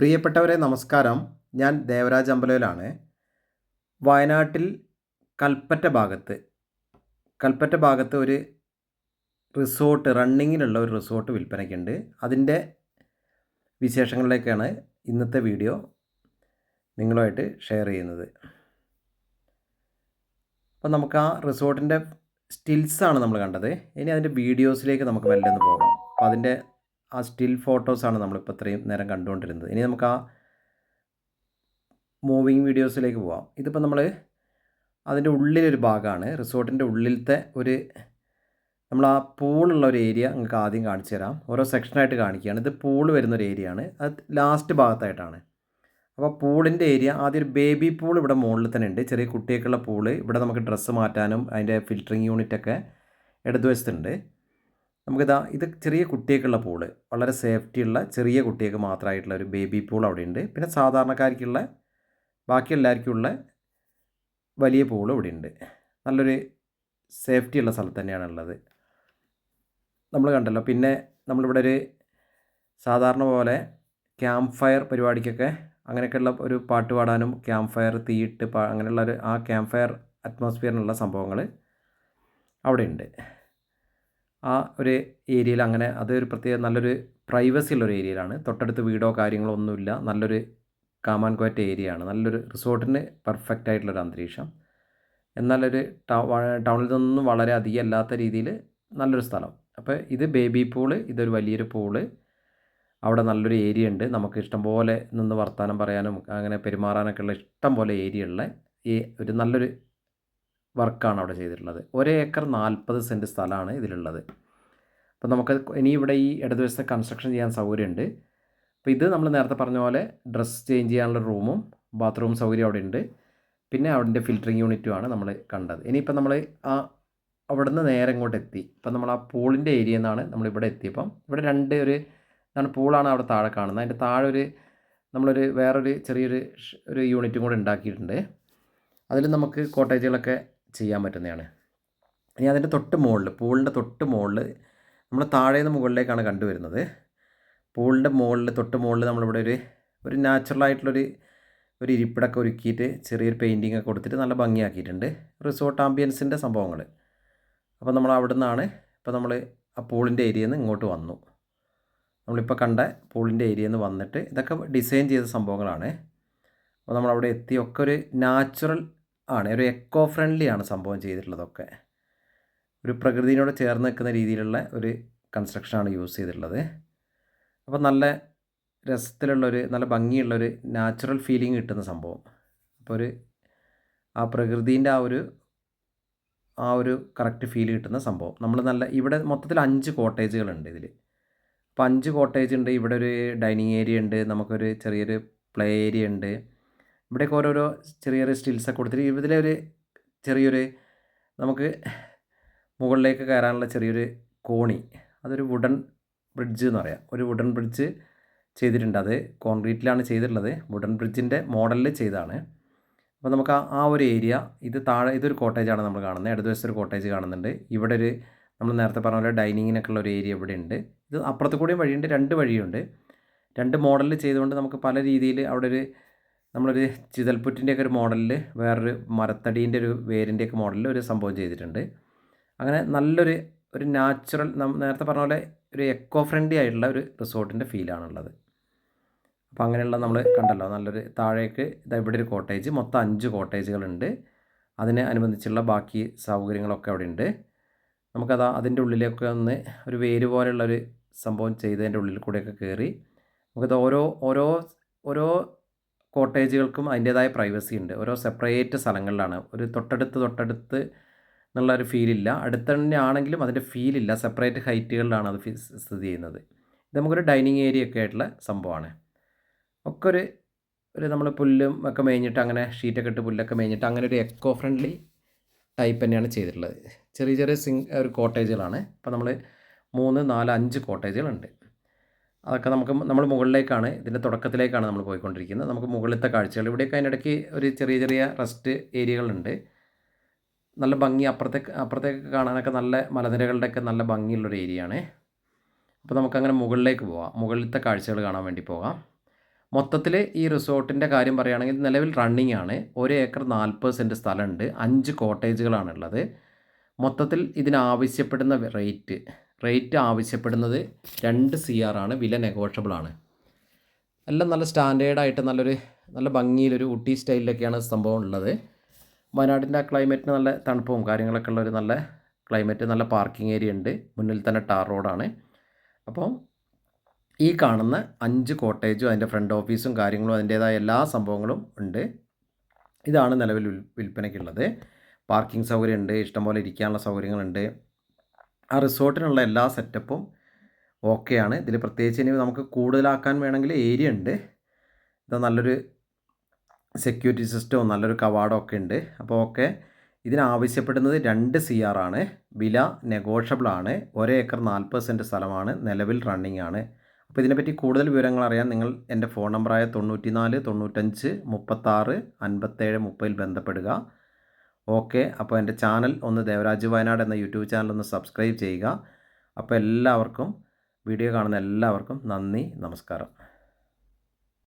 പ്രിയപ്പെട്ടവരെ നമസ്കാരം. ഞാൻ ദേവരാജ് അമ്പലയിലാണ് വയനാട്ടിൽ കൽപ്പറ്റ ഭാഗത്ത് കൽപ്പറ്റ ഭാഗത്ത് ഒരു റിസോർട്ട് റണ്ണിങ്ങിലുള്ള ഒരു റിസോർട്ട് വിൽപ്പനയ്ക്കുണ്ട്. അതിന്റെ വിശേഷങ്ങളിലേക്കാണ് ഇന്നത്തെ വീഡിയോ നിങ്ങളുമായിട്ട് ഷെയർ ചെയ്യുന്നത്. അപ്പോൾ നമുക്ക് ആ റിസോർട്ടിന്റെ സ്റ്റിൽസാണ് നമ്മൾ കണ്ടത്. ഇനി അതിന്റെ വീഡിയോസിലേക്ക് നമുക്ക് മെല്ലെ ഒന്ന് പോകാം. അപ്പോൾ അതിന്റെ ആ സ്റ്റിൽ ഫോട്ടോസാണ് നമ്മളിപ്പോൾ ഇത്രയും നേരം കണ്ടുകൊണ്ടിരുന്നത്. ഇനി നമുക്ക് ആ മൂവിങ് വീഡിയോസിലേക്ക് പോവാം. ഇതിപ്പോൾ നമ്മൾ അതിന്റെ ഉള്ളിലൊരു ഭാഗമാണ് റിസോർട്ടിന്റെ ഉള്ളിലത്തെ ഒരു നമ്മൾ ആ പൂളുള്ള ഒരു ഏരിയ നിങ്ങൾക്ക് ആദ്യം കാണിച്ചു തരാം. ഓരോ സെക്ഷനായിട്ട് കാണിക്കുകയാണ്. ഇത് പൂൾ വരുന്നൊരു ഏരിയ ആണ്. അത് ലാസ്റ്റ് ഭാഗത്തായിട്ടാണ്. അപ്പോൾ പൂളിന്റെ ഏരിയ ആദ്യം ഒരു ബേബി പൂൾ ഇവിടെ മുകളിൽ തന്നെ ഉണ്ട്. ചെറിയ കുട്ടികൾക്കുള്ള പൂൾ ഇവിടെ നമുക്ക് ഡ്രസ്സ് മാറ്റാനും അതിന്റെ ഫിൽറ്ററിങ് യൂണിറ്റൊക്കെ ഇടതുവശത്തുണ്ട്. നമുക്കിതാ ഇത് ചെറിയ കുട്ടികൾക്കുള്ള പൂൾ. വളരെ സേഫ്റ്റിയുള്ള ചെറിയ കുട്ടികൾക്ക് മാത്രമായിട്ടുള്ള ഒരു ബേബി പൂൾ അവിടെ ഉണ്ട് പിന്നെ സാധാരണക്കാർക്കുള്ള ബാക്കി എല്ലാവർക്കുമുള്ള വലിയ പൂൾ ഇവിടെ ഉണ്ട് നല്ലൊരു സേഫ്റ്റി ഉള്ള സ്ഥലത്ത് തന്നെയാണ് ഉള്ളത്. നമ്മൾ കണ്ടല്ലോ പിന്നെ നമ്മളിവിടെ ഒരു സാധാരണ പോലെ ക്യാമ്പ് ഫയർ പരിപാടിക്കൊക്കെ അങ്ങനെയൊക്കെയുള്ള ഒരു പാട്ട് പാടാനും ക്യാമ്പ് ഫയർ തീയിട്ട് അങ്ങനെയുള്ള ഒരു ആ ക്യാമ്പ് ഫയർ അറ്റ്മോസ്ഫിയറിനുള്ള സംഭവങ്ങൾ അവിടെ ഉണ്ട് ആ ഒരു ഏരിയയിൽ അങ്ങനെ അതൊരു പ്രത്യേക നല്ലൊരു പ്രൈവസി ഉള്ളൊരു ഏരിയയിലാണ്. തൊട്ടടുത്ത് വീടോ കാര്യങ്ങളോ ഒന്നുമില്ല. നല്ലൊരു കാമാൻ കോറ്റ ഏരിയ ആണ്. നല്ലൊരു റിസോർട്ടിന് പെർഫെക്റ്റ് ആയിട്ടുള്ളൊരു അന്തരീക്ഷം. എന്നാലൊരു ടൗണിൽ നിന്നും വളരെ അധികം അല്ലാത്ത രീതിയിൽ നല്ലൊരു സ്ഥലം. അപ്പോൾ ഇത് ബേബി പൂൾ ഇതൊരു വലിയൊരു പൂൾ അവിടെ നല്ലൊരു ഏരിയ ഉണ്ട്. നമുക്ക് ഇഷ്ടം പോലെ നിന്ന് വർത്തമാനം പറയാനും അങ്ങനെ പെരുമാറാനൊക്കെ ഉള്ള ഇഷ്ടം പോലെ ഏരിയ ഉള്ള ഈ ഒരു നല്ലൊരു വർക്കാണ് അവിടെ ചെയ്തിട്ടുള്ളത്. ഒരേ ഏക്കർ നാൽപ്പത് സെന്റ് സ്ഥലമാണ് ഇതിലുള്ളത്. അപ്പോൾ നമുക്ക് ഇനി ഇവിടെ ഈ ഇടതുവശത്തെ കൺസ്ട്രക്ഷൻ ചെയ്യാൻ സൗകര്യമുണ്ട്. അപ്പോൾ ഇത് നമ്മൾ നേരത്തെ പറഞ്ഞ പോലെ ഡ്രസ്സ് ചേഞ്ച് ചെയ്യാനുള്ള റൂമും ബാത്റൂം സൗകര്യം അവിടെ ഉണ്ട്. പിന്നെ അവിടെ ഫിൽറ്ററിങ് യൂണിറ്റുമാണ് നമ്മൾ കണ്ടത്. ഇനിയിപ്പോൾ നമ്മൾ ആ അവിടെ നിന്ന് നേരെ ഇങ്ങോട്ട് എത്തി. ഇപ്പം നമ്മൾ ആ പൂളിന്റെ ഏരിയ നിന്നാണ് നമ്മൾ ഇവിടെ എത്തിയപ്പം ഇവിടെ രണ്ട് ഒരു ഇതാണ് പൂളാണ് അവിടെ താഴെ കാണുന്നത്. അതിന്റെ താഴെ ഒരു നമ്മളൊരു വേറൊരു ചെറിയൊരു ഒരു യൂണിറ്റും കൂടെ ഉണ്ടാക്കിയിട്ടുണ്ട്. അതിൽ നമുക്ക് കോട്ടേജുകളൊക്കെ ചെയ്യാൻ പറ്റുന്നതാണ്. ഇനി അതിന്റെ തൊട്ട് മുകളിൽ പൂളിന്റെ തൊട്ട് മുകളിൽ നമ്മൾ താഴെ നിന്ന് മുകളിലേക്കാണ് കണ്ടുവരുന്നത്. പൂളിന്റെ മുകളിൽ തൊട്ട് മുകളിൽ നമ്മളിവിടെ ഒരു ഒരു നാച്ചുറലായിട്ടുള്ളൊരു ഒരു ഇരിപ്പിടൊക്കെ ഒരുക്കിയിട്ട് ചെറിയൊരു പെയിന്റിങ് ഒക്കെ കൊടുത്തിട്ട് നല്ല ഭംഗിയാക്കിയിട്ടുണ്ട്. റിസോർട്ട് ആംബിയൻസിന്റെ സംഭവങ്ങൾ അപ്പോൾ നമ്മൾ അവിടെ നിന്നാണ് ഇപ്പോൾ നമ്മൾ ആ പൂളിന്റെ ഏരിയയിൽ നിന്ന് ഇങ്ങോട്ട് വന്നു. നമ്മളിപ്പോൾ കണ്ട പൂളിന്റെ ഏരിയയിൽ നിന്ന് വന്നിട്ട് ഇതൊക്കെ ഡിസൈൻ ചെയ്ത സംഭവങ്ങളാണ്. അപ്പോൾ നമ്മളവിടെ എത്തി ഒക്കെ ഒരു നാച്ചുറൽ ആണ്. ഒരു എക്കോ ഫ്രണ്ട്ലി ആണ് സംഭവം ചെയ്തിട്ടുള്ളതൊക്കെ. ഒരു പ്രകൃതിയോട് ചേർന്ന് നിൽക്കുന്ന രീതിയിലുള്ള ഒരു കൺസ്ട്രക്ഷനാണ് യൂസ് ചെയ്തിട്ടുള്ളത്. അപ്പോൾ നല്ല രസത്തിലുള്ളൊരു നല്ല ഭംഗിയുള്ളൊരു നാച്ചുറൽ ഫീലിംഗ് കിട്ടുന്ന സംഭവം. അപ്പോൾ ഒരു ആ പ്രകൃതിന്റെ ആ ഒരു ആ ഒരു കറക്റ്റ് ഫീൽ കിട്ടുന്ന സംഭവം. നമ്മൾ നല്ല ഇവിടെ മൊത്തത്തിൽ അഞ്ച് കോട്ടേജുകളുണ്ട് ഇതിൽ അപ്പോൾ അഞ്ച് കോട്ടേജ് ഉണ്ട്. ഇവിടെ ഒരു ഡൈനിങ് ഏരിയ ഉണ്ട്. നമുക്കൊരു ചെറിയൊരു പ്ലേ ഏരിയ ഉണ്ട്. ഇവിടെയൊക്കെ ഓരോരോ ചെറിയ ചെറിയ സ്റ്റിൽസൊക്കെ കൊടുത്തിട്ട് ഇതിലെ ഒരു ചെറിയൊരു നമുക്ക് മുകളിലേക്ക് കയറാനുള്ള ചെറിയൊരു കോണി. അതൊരു വുഡൻ ബ്രിഡ്ജ് എന്ന് പറയാം. ഒരു വുഡൻ ബ്രിഡ്ജ് ചെയ്തിട്ടുണ്ട് അത്. കോൺക്രീറ്റിലാണ് ചെയ്തിട്ടുള്ളത്. വുഡൻ ബ്രിഡ്ജിന്റെ മോഡലിൽ ചെയ്താണ് അപ്പോൾ നമുക്ക് ആ ഒരു ഏരിയ ഇത് താഴെ ഇതൊരു കോട്ടേജാണ് നമ്മൾ കാണുന്നത്. ഇടതുവശത്തൊരു കോട്ടേജ് കാണുന്നുണ്ട്. ഇവിടെ ഒരു നമ്മൾ നേരത്തെ പറഞ്ഞ പോലെ ഡൈനിങ്ങിനൊക്കെ ഉള്ള ഒരു ഏരിയ ഇവിടെ ഉണ്ട്. ഇത് അപ്പുറത്ത് കൂടിയും വഴിയുണ്ട്. രണ്ട് വഴിയുണ്ട്. രണ്ട് മോഡലിൽ ചെയ്തുകൊണ്ട് നമുക്ക് പല രീതിയിൽ അവിടെ ഒരു നമ്മളൊരു ചിതൽപുറ്റിന്റെയൊക്കെ ഒരു മോഡലിൽ വേറൊരു മരത്തടീന്റെ ഒരു വേരിന്റെയൊക്കെ മോഡലിൽ ഒരു സംഭവം ചെയ്തിട്ടുണ്ട്. അങ്ങനെ നല്ലൊരു ഒരു നാച്ചുറൽ നേരത്തെ പറഞ്ഞ പോലെ ഒരു എക്കോ ഫ്രണ്ട്ലി ആയിട്ടുള്ള ഒരു റിസോർട്ടിന്റെ ഫീലാണുള്ളത്. അപ്പോൾ അങ്ങനെയുള്ള നമ്മൾ കണ്ടല്ലോ നല്ലൊരു താഴേക്ക് ഇതാ ഇവിടെ ഒരു കോട്ടേജ് മൊത്തം അഞ്ച് കോട്ടേജുകളുണ്ട്. അതിനെ അനുബന്ധിച്ചുള്ള ബാക്കി സൗകര്യങ്ങളൊക്കെ അവിടെ ഉണ്ട് നമുക്കത് അതിന്റെ ഉള്ളിലേക്ക് ഒന്ന് ഒരു വേര് പോലെയുള്ളൊരു സംഭവം ചെയ്തതിന്റെ ഉള്ളിൽ കൂടെയൊക്കെ കയറി നമുക്കത് ഓരോ ഓരോ ഓരോ കോട്ടേജുകൾക്കും അതിന്റേതായ പ്രൈവസി ഉണ്ട്. ഓരോ സെപ്പറേറ്റ് സ്ഥലങ്ങളിലാണ്. ഒരു തൊട്ടടുത്ത് തൊട്ടടുത്ത് എന്നുള്ള ഒരു ഫീലില്ല അടുത്ത തന്നെ ആണെങ്കിലും അതിന്റെ ഫീലില്ല സെപ്പറേറ്റ് ഹൈറ്റുകളിലാണ് അത് സ്ഥിതി ചെയ്യുന്നത്. ഇത് നമുക്കൊരു ഡൈനിങ് ഏരിയ ഒക്കെ ആയിട്ടുള്ള സംഭവമാണ്. ഒക്കെ ഒരു ഒരു നമ്മൾ പുല്ലും ഒക്കെ മേഞ്ഞിട്ട് അങ്ങനെ ഷീറ്റൊക്കെ ഇട്ട് പുല്ലൊക്കെ മേഞ്ഞിട്ട് അങ്ങനെ ഒരു എക്കോ ഫ്രണ്ട്ലി ടൈപ്പ് തന്നെയാണ് ചെയ്തിട്ടുള്ളത്. ചെറിയ ചെറിയ സിങ് ഒരു കോട്ടേജുകളാണ്. അപ്പോൾ നമ്മൾ മൂന്ന് നാല് അഞ്ച് കോട്ടേജുകളുണ്ട്. അതൊക്കെ നമുക്ക് നമ്മൾ മുകളിലേക്കാണ് ഇതിന്റെ തുടക്കത്തിലേക്കാണ് നമ്മൾ പോയിക്കൊണ്ടിരിക്കുന്നത്. നമുക്ക് മുകളിലത്തെ കാഴ്ചകൾ ഇവിടെയൊക്കെ അതിനിടയ്ക്ക് ഒരു ചെറിയ ചെറിയ റെസ്റ്റ് ഏരിയകളുണ്ട്. നല്ല ഭംഗി അപ്പുറത്തേക്ക് അപ്പുറത്തേക്ക് കാണാനൊക്കെ നല്ല മലനിരകളുടെയൊക്കെ നല്ല ഭംഗിയുള്ളൊരു ഏരിയ ആണ് അപ്പോൾ നമുക്കങ്ങനെ മുകളിലേക്ക് പോവാം. മുകളിലത്തെ കാഴ്ചകൾ കാണാൻ വേണ്ടി പോകാം. മൊത്തത്തിൽ ഈ റിസോർട്ടിന്റെ കാര്യം പറയുകയാണെങ്കിൽ നിലവിൽ റണ്ണിങ് ആണ്. ഒരു ഏക്കർ നാൽപ്പത് സെന്റ് സ്ഥലമുണ്ട്. അഞ്ച് കോട്ടേജുകളാണുള്ളത് മൊത്തത്തിൽ ഇതിനാവശ്യപ്പെടുന്ന റേറ്റ് റേറ്റ് ആവശ്യപ്പെടുന്നത് രണ്ട് സി ആർ ആണ്. വില നെഗോഷ്യബിൾ ആണ്. എല്ലാം നല്ല സ്റ്റാൻഡേർഡായിട്ട് നല്ലൊരു നല്ല ഭംഗിയിലൊരു ഊട്ടി സ്റ്റൈലിലൊക്കെയാണ് സംഭവം ഉള്ളത്. വയനാടിന്റെ ആ ക്ലൈമറ്റിന് നല്ല തണുപ്പും കാര്യങ്ങളൊക്കെ ഉള്ള ഒരു നല്ല ക്ലൈമറ്റ് നല്ല പാർക്കിംഗ് ഏരിയ ഉണ്ട്. മുന്നിൽ തന്നെ ടാർ റോഡാണ്. അപ്പോൾ ഈ കാണുന്ന അഞ്ച് കോട്ടേജും അതിന്റെ ഫ്രണ്ട് ഓഫീസും കാര്യങ്ങളും അതിന്റേതായ എല്ലാ സംഭവങ്ങളും ഉണ്ട്. ഇതാണ് നിലവിൽ വിൽ വിൽപ്പനയ്ക്കുള്ളത്. പാർക്കിംഗ് സൗകര്യമുണ്ട്. ഇഷ്ടംപോലെ ഇരിക്കാനുള്ള സൗകര്യങ്ങളുണ്ട്. ആ റിസോർട്ടിനുള്ള എല്ലാ സെറ്റപ്പും ഓക്കെയാണ്. ഇതിൽ പ്രത്യേകിച്ച് ഇനി നമുക്ക് കൂടുതലാക്കാൻ വേണമെങ്കിൽ ഏരിയ ഉണ്ട്. ഇത് നല്ലൊരു സെക്യൂരിറ്റി സിസ്റ്റവും നല്ലൊരു കവാടം ഒക്കെ ഉണ്ട്. അപ്പോൾ ഓക്കെ. ഇതിനാവശ്യപ്പെടുന്നത് രണ്ട് സി ആർ ആണ്. വില നെഗോഷ്യബിൾ ആണ്. ഒരേ ഏക്കർ നാൽപ്പത് സെന്റ് സ്ഥലമാണ്. നിലവിൽ റണ്ണിങ് ആണ്. അപ്പോൾ ഇതിനെപ്പറ്റി കൂടുതൽ വിവരങ്ങൾ അറിയാൻ നിങ്ങൾ എന്റെ ഫോൺ നമ്പറായ തൊണ്ണൂറ്റി നാല് തൊണ്ണൂറ്റഞ്ച് മുപ്പത്താറ് അൻപത്തേഴ് മുപ്പതിൽ ബന്ധപ്പെടുക. ഓക്കെ. അപ്പോൾ എന്റെ ചാനൽ ഒന്ന് ദേവരാജ് വയനാട് എന്ന യൂട്യൂബ് ചാനൽ ഒന്ന് സബ്സ്ക്രൈബ് ചെയ്യുക. അപ്പോൾ എല്ലാവർക്കും വീഡിയോ കാണുന്ന എല്ലാവർക്കും നന്ദി നമസ്കാരം.